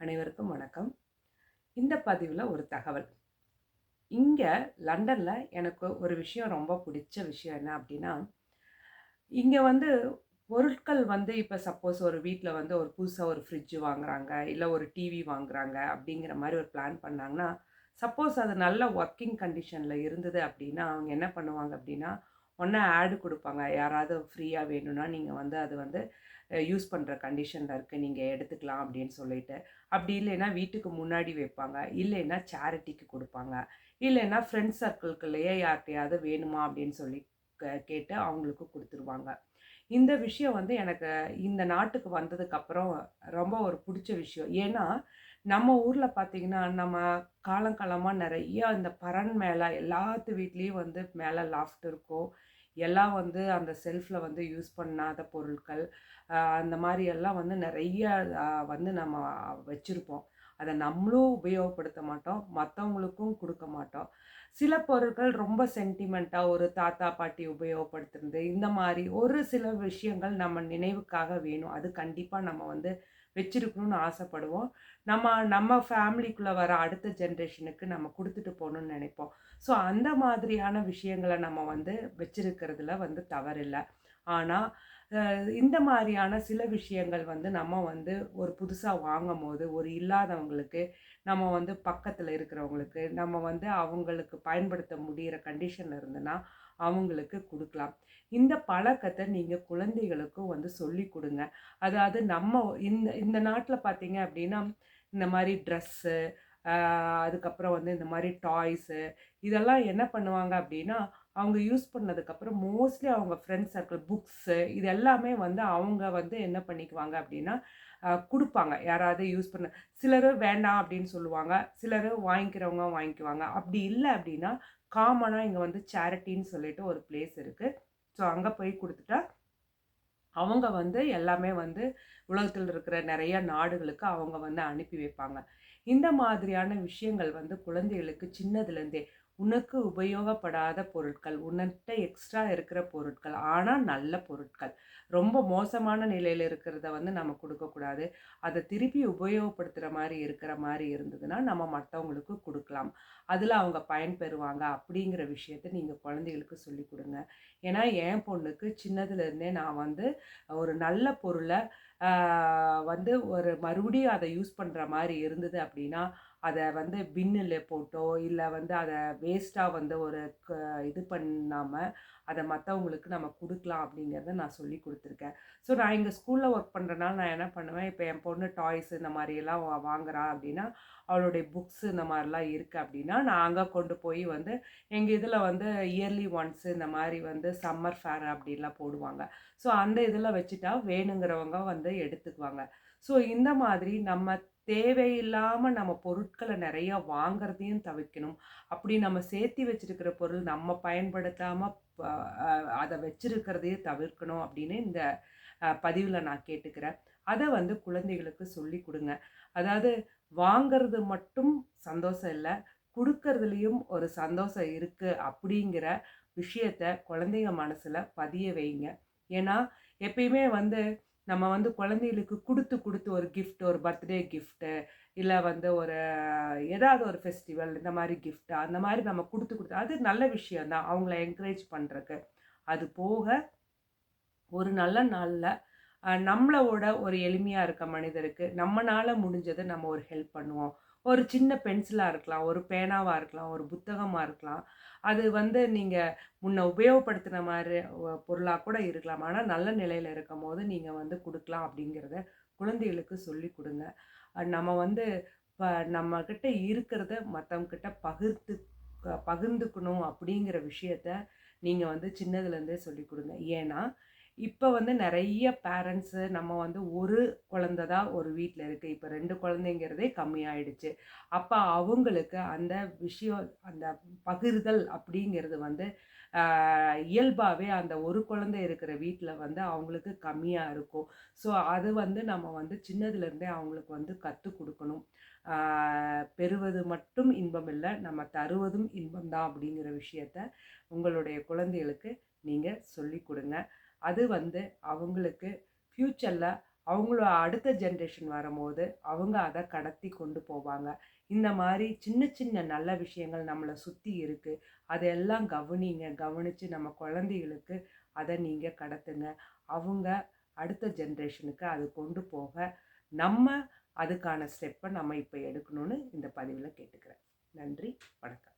அனைவருக்கும் வணக்கம். இந்த பதிவில் ஒரு தகவல். இங்கே லண்டனில் எனக்கு ஒரு விஷயம் ரொம்ப பிடிச்ச விஷயம் என்ன அப்படின்னா இங்கே வந்து பொருட்கள் வந்து இப்போ சப்போஸ் ஒரு வீட்டில் வந்து ஒரு புதுசாக ஒரு ஃப்ரிட்ஜு வாங்குறாங்க இல்லை ஒரு டிவி வாங்குறாங்க அப்படிங்கிற மாதிரி ஒரு பிளான் பண்ணாங்கன்னா சப்போஸ் அது நல்ல ஒர்க்கிங் கண்டிஷனில் இருந்தது அப்படின்னா அவங்க என்ன பண்ணுவாங்க அப்படின்னா ஒன்றா ஆடு கொடுப்பாங்க. யாராவது ஃப்ரீயாக வேணும்னா நீங்கள் வந்து அது வந்து யூஸ் பண்ணுற கண்டிஷனில் இருக்குது நீங்கள் எடுத்துக்கலாம் அப்படின்னு சொல்லிட்டு. அப்படி இல்லைன்னா வீட்டுக்கு முன்னாடி வைப்பாங்க. இல்லைன்னா சேரிட்டிக்கு கொடுப்பாங்க. இல்லைன்னா ஃப்ரெண்ட்ஸ் சர்க்கிள்குள்ளேயே யார்கிட்டையாவது வேணுமா அப்படின்னு சொல்லி க- கேட்டு அவங்களுக்கு கொடுத்துருவாங்க. இந்த விஷயம் வந்து எனக்கு இந்த நாட்டுக்கு வந்ததுக்கப்புறம் ரொம்ப ஒரு பிடிச்ச விஷயம். ஏன்னா நம்ம ஊரில் பார்த்தீங்கன்னா நம்ம காலங்காலமாக நிறைய இந்த பரன் மேலே எல்லாத்து வீட்லேயும் வந்து மேலே லாஃப்ட் இருக்கும். எல்லாம் வந்து அந்த செல்ஃபில் வந்து யூஸ் பண்ணாத பொருட்கள் அந்த மாதிரி எல்லாம் வந்து நிறைய வந்து நம்ம வச்சுருப்போம். அதை நம்மளும் உபயோகப்படுத்த மாட்டோம் மற்றவங்களுக்கும் கொடுக்க மாட்டோம். சில பொருட்கள் ரொம்ப சென்டிமெண்ட்டாக ஒரு தாத்தா பாட்டி உபயோகப்படுத்துறது இந்த மாதிரி ஒரு சில விஷயங்கள் நம்ம நினைவுக்காக வேணும். அது கண்டிப்பாக நம்ம வந்து வச்சுருக்கணும்னு ஆசைப்படுவோம். நம்ம நம்ம ஃபேமிலிக்குள்ளே வர அடுத்த ஜென்ரேஷனுக்கு நம்ம கொடுத்துட்டு போகணும்னு நினைப்போம். ஸோ அந்த மாதிரியான விஷயங்களை நம்ம வந்து வச்சுருக்கிறதுல வந்து தவறில்லை. ஆனால் இந்த மாதிரியான சில விஷயங்கள் வந்து நம்ம வந்து ஒரு புதுசாக வாங்கும் போது ஒரு இல்லாதவங்களுக்கு நம்ம வந்து பக்கத்தில் இருக்கிறவங்களுக்கு நம்ம வந்து அவங்களுக்கு பயன்படுத்த முடிகிற கண்டிஷனில் இருந்ததுன்னா அவங்களுக்கு கொடுக்கலாம். இந்த பழக்கத்தை நீங்கள் குழந்தைகளுக்கும் வந்து சொல்லி கொடுங்க. அதாவது நம்ம இந்த இந்த நாட்டில் பார்த்தீங்க அப்படின்னா இந்த மாதிரி ட்ரெஸ்ஸு அதுக்கப்புறம் வந்து இந்த மாதிரி டாய்ஸு இதெல்லாம் என்ன பண்ணுவாங்க அப்படின்னா அவங்க யூஸ் பண்ணதுக்கப்புறம் மோஸ்ட்லி அவங்க ஃப்ரெண்ட்ஸ் சர்க்கிள் புக்ஸு இது எல்லாமே வந்து அவங்க வந்து என்ன பண்ணிக்குவாங்க அப்படின்னா கொடுப்பாங்க. யாராவது யூஸ் பண்ண சிலர் வேண்டாம் அப்படின்னு சொல்லுவாங்க. சிலர் வாங்கிக்கிறவங்க வாங்கிக்குவாங்க. அப்படி இல்லை அப்படின்னா காமனாக இங்கே வந்து சேரிட்டின்னு சொல்லிட்டு ஒரு பிளேஸ் இருக்குது ஸோ அங்கே போய் கொடுத்துட்டா அவங்க வந்து எல்லாமே வந்து உலகத்தில் இருக்கிற நிறைய நாடுகளுக்கு அவங்க வந்து அனுப்பி வைப்பாங்க. இந்த மாதிரியான விஷயங்கள் வந்து குழந்தைகளுக்கு சின்னதுலேருந்தே உனக்கு உபயோகப்படாத பொருட்கள் உன்னிட்ட எக்ஸ்ட்ரா இருக்கிற பொருட்கள் ஆனால் நல்ல பொருட்கள். ரொம்ப மோசமான நிலையில் இருக்கிறத வந்து நம்ம கொடுக்கக்கூடாது. அதை திருப்பி உபயோகப்படுத்துகிற மாதிரி இருக்கிற மாதிரி இருந்ததுன்னா நம்ம மற்றவங்களுக்கு கொடுக்கலாம். அதில் அவங்க பயன்பெறுவாங்க அப்படிங்கிற விஷயத்த நீங்கள் குழந்தைகளுக்கு சொல்லி கொடுங்க. ஏன்னா என் பொண்ணுக்கு சின்னதுலேருந்தே நான் வந்து ஒரு நல்ல பொருளை வந்து ஒரு மறுபடியும் அதை யூஸ் பண்ணுற மாதிரி இருந்தது அப்படின்னா அதை வந்து பின்னில் போட்டோ இல்லை வந்து அதை வேஸ்ட்டாக வந்து ஒரு க இது பண்ணாமல் அதை மற்றவங்களுக்கு நம்ம கொடுக்கலாம் அப்படிங்கிறத நான் சொல்லி கொடுத்துருக்கேன். ஸோ நான் இங்கே ஸ்கூலில் ஒர்க் பண்ணுறனால நான் என்ன பண்ணுவேன்? இப்போ என் பொண்ணு டாய்ஸ் இந்த மாதிரியெல்லாம் வாங்குறா அப்படின்னா அவளுடைய புக்ஸ் இந்த மாதிரிலாம் இருக்குது அப்படின்னா நான் அங்கே கொண்டு போய் வந்து எங்கள் இதில் வந்து இயர்லி ஒன்ஸ் இந்த மாதிரி வந்து சம்மர் ஃபேர் அப்படின்லாம் போடுவாங்க. ஸோ அந்த இதில் வச்சுட்டா வேணுங்கிறவங்க வந்து எடுத்துக்குவாங்க. ஸோ இந்த மாதிரி நம்ம தேவையில்லாமல் நம்ம பொருட்களை நிறைய வாங்குறதையும் தவிர்க்கணும். அப்படி நம்ம சேர்த்தி வச்சுருக்கிற பொருள் நம்ம பயன்படுத்தாமல் அதை வச்சிருக்கிறதையும் தவிர்க்கணும் அப்படின்னு இந்த பதிவில் நான் கேட்டுக்கிறேன். அதை வந்து குழந்தைகளுக்கு சொல்லி கொடுங்க. அதாவது வாங்கிறது மட்டும் சந்தோஷம் இல்லை கொடுக்கறதுலேயும் ஒரு சந்தோஷம் இருக்குது அப்படிங்கிற விஷயத்த குழந்தைங்க மனசில் பதிய வைங்க. ஏன்னா எப்பயுமே வந்து நம்ம வந்து குழந்தைகளுக்கு கொடுத்து கொடுத்து ஒரு கிஃப்ட் ஒரு பர்த்டே கிஃப்ட்டு இல்லை வந்து ஒரு ஏதாவது ஒரு ஃபெஸ்டிவல் இந்த மாதிரி கிஃப்ட் அந்த மாதிரி நம்ம கொடுத்து கொடுத்து அது நல்ல விஷயந்தான் அவங்கள என்கரேஜ் பண்ணுறக்கு அது போக ஒரு நல்ல நாளில் நம்மளோட ஒரு எளிமையாக இருக்க மனிதருக்கு நம்மனால முடிஞ்சதை நம்ம ஒரு ஹெல்ப் பண்ணுவோம். ஒரு சின்ன பென்சிலாக இருக்கலாம் ஒரு பேனாவாக இருக்கலாம் ஒரு புத்தகமாக இருக்கலாம். அது வந்து நீங்கள் முன்ன உபயோகப்படுத்தின மாதிரி பொருளாக கூட இருக்கலாம். ஆனால் நல்ல நிலையில் இருக்கும் போது நீங்கள் வந்து கொடுக்கலாம் அப்படிங்கிறத குழந்தைகளுக்கு சொல்லி கொடுங்க. நம்ம வந்து இப்போ நம்மக்கிட்ட இருக்கிறத மற்றவங்கிட்ட பகிர்ந்து பகிர்ந்துக்கணும் அப்படிங்கிற விஷயத்த நீங்கள் வந்து சின்னதுலேருந்தே சொல்லி கொடுங்க. ஏன்னா இப்போ வந்து நிறைய பேரண்ட்ஸு நம்ம வந்து ஒரு குழந்த தான் ஒரு வீட்டில் இருக்குது இப்போ ரெண்டு குழந்தைங்கிறதே கம்மியாயிடுச்சு. அப்போ அவங்களுக்கு அந்த விஷயம் அந்த பகிர்தல் அப்படிங்கிறது வந்து இயல்பாகவே அந்த ஒரு குழந்தை இருக்கிற வீட்டில் வந்து அவங்களுக்கு கம்மியாக இருக்கும். ஸோ அது வந்து நம்ம வந்து சின்னதுலேருந்தே அவங்களுக்கு வந்து கற்றுக் கொடுக்கணும். பெறுவது மட்டும் இன்பம் இல்லை நம்ம தருவதும் இன்பம் தான் அப்படிங்கிற விஷயத்த உங்களுடைய குழந்தைகளுக்கு நீங்கள் சொல்லி கொடுங்க. அது வந்து அவங்களுக்கு ஃப்யூச்சரில் அவங்கள அடுத்த ஜென்ரேஷன் வரும்போது அவங்க அதை கடத்தி கொண்டு போவாங்க. இந்த மாதிரி சின்ன சின்ன நல்ல விஷயங்கள் நம்மளை சுற்றி இருக்குது அதையெல்லாம் கவனிங்க. கவனித்து நம்ம குழந்தைகளுக்கு அதை நீங்கள் கடத்துங்க. அவங்க அடுத்த ஜென்ரேஷனுக்கு அது கொண்டு போக நம்ம அதுக்கான ஸ்டெப்பை நம்ம இப்போ எடுக்கணும்னு இந்த பதிவில் கேட்டுக்கிறேன். நன்றி. வணக்கம்.